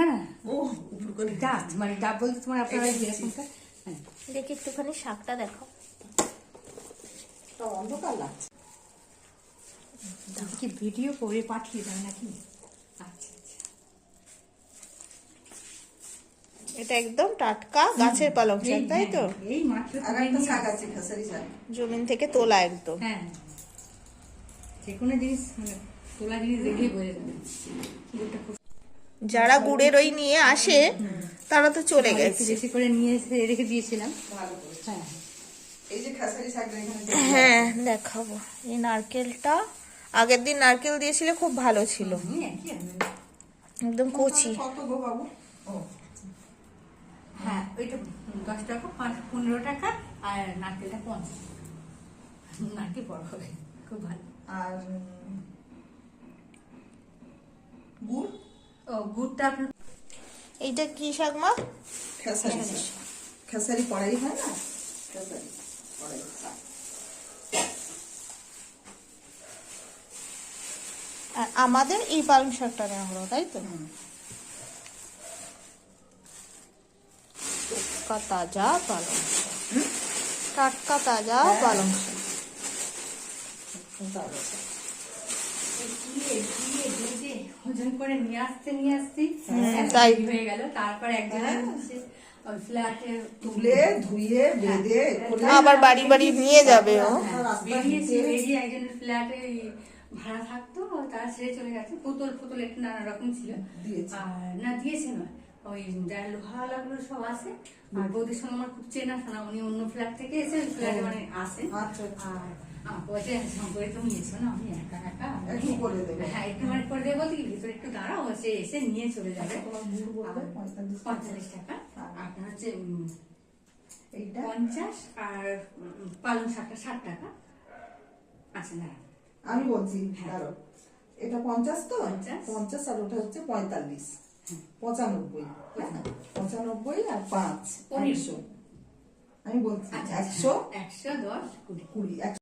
না না ও ডাব মানে ডাব বলতে তোমার আপনারা যেরকমটা হ্যাঁ। দেখি একটুখানি শাকটা দেখো অন্ধকার লাগছে। কি ভিডিও করে পাঠিয়ে দেয় নাকি? আচ্ছা আচ্ছা। এটা একদম টাটকা গাছের পালং শাক তাই তো? হ্যাঁ, এই মাত্র আর তুলে একটা নিয়ে শাক আছে খেসারি শাক। জমিন থেকে তোলা একদম। হ্যাঁ। যে কোনো জিনিস মানে তোলা জিনিস দেখলেই বোঝা যাবে যারা গুড়ের ওই নিয়ে আসে তারা তো চলে গেছে। বেশি করে নিয়ে এসে রেখে দিয়েছিলাম। হ্যাঁ। এই যে খেসারি শাকটা এখানে হ্যাঁ দেখাবো। এই নারকেলটা আগের দিন নারকেল দিয়েছিলে খুব ভালো ছিল। একদম কচি। কত গো বাবু? ও। হ্যাঁ ওইটা দশ টাকা পাঁচ পনেরো টাকা আর নারকেলটা পঞ্চাশ। নারকেল বড় হবে খুব ভালো। আর গুড়টা এইটা কি শাক মা? খেসারি। খেসারি কড়াই হয় না? খেসারি কড়াই আর আমাদের এই পালং শাকটা নেওয়া হলো তাই তো? টাটকা তাজা পালং টাটকা তাজা পালং শাক তাহলে শাক। দিয়ে দিয়ে ভেজে ওজন করে নিয়ে আসতে নিয়ে আসতে তাই। তাই হয়ে গেল। তারপর একজন ফ্ল্যাটে তুলে ধুয়ে বেঁধে আবার বাড়ি বাড়ি নিয়ে যাবে ও। বেরিয়েছে বেরিয়ে একজনের ফ্ল্যাটে ভাড়া থাকতো তারা ছেড়ে চলে গেছে। পুতুল পুতুল একটু নানা রকম ছিল। আর না দিয়েছে না ওই যারা লোহাওয়ালাগুলো সব আসে আর বৌদির সঙ্গে আমার খুব চেনা শোনা উনি অন্য ফ্ল্যাট থেকে এসে ফ্ল্যাটে মানে আসেন। আচ্ছা, আচ্ছা। আর তুমি না আমি একা একা একটু করে দেবে। হ্যাঁ একটু মানে করে দেবো বলতে কি ভিতরে একটু দাঁড়াও সে এসে নিয়ে চলে যাবে তোমার গুড় বলবে আর 45 টাকা। পঁয়তাল্লিশ টাকা আর আপনার হচ্ছে এইটা পঞ্চাশ আর পালং শাকটা ষাট টাকা আচ্ছা আমি বলছি। এটা পঞ্চাশ তো পঞ্চাশ। আর ওটা হচ্ছে পঁয়তাল্লিশ পঁচানব্বই পঁচানব্বই আর পাঁচ। একশো আমি বলছি একশো একশো দশ কুড়ি কুড়ি